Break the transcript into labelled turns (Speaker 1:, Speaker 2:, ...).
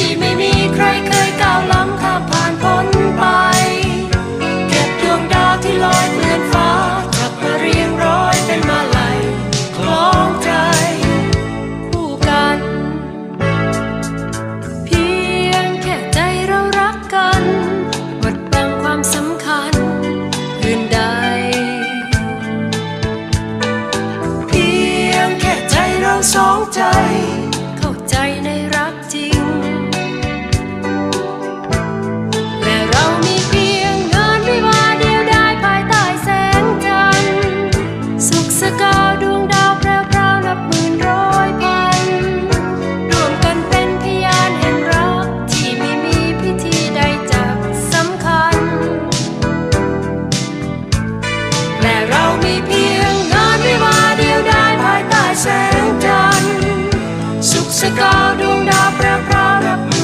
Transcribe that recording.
Speaker 1: ที่ไม่มีใครเคยก้าวล้ำข้ามผ่านพ้นไป เก็บดวงดาวที่ลอยเหมือนฟ้าจัดมาเรียงร้อยเป็นมาลัยคล้องใจ คู่กัน เพียงแค่ใจเรารักกันบดบังความสำคัญอื่นใด เพียงแค่ใจเราสองใจ เข้าใจ ชกาดวงดาวพระพรารับ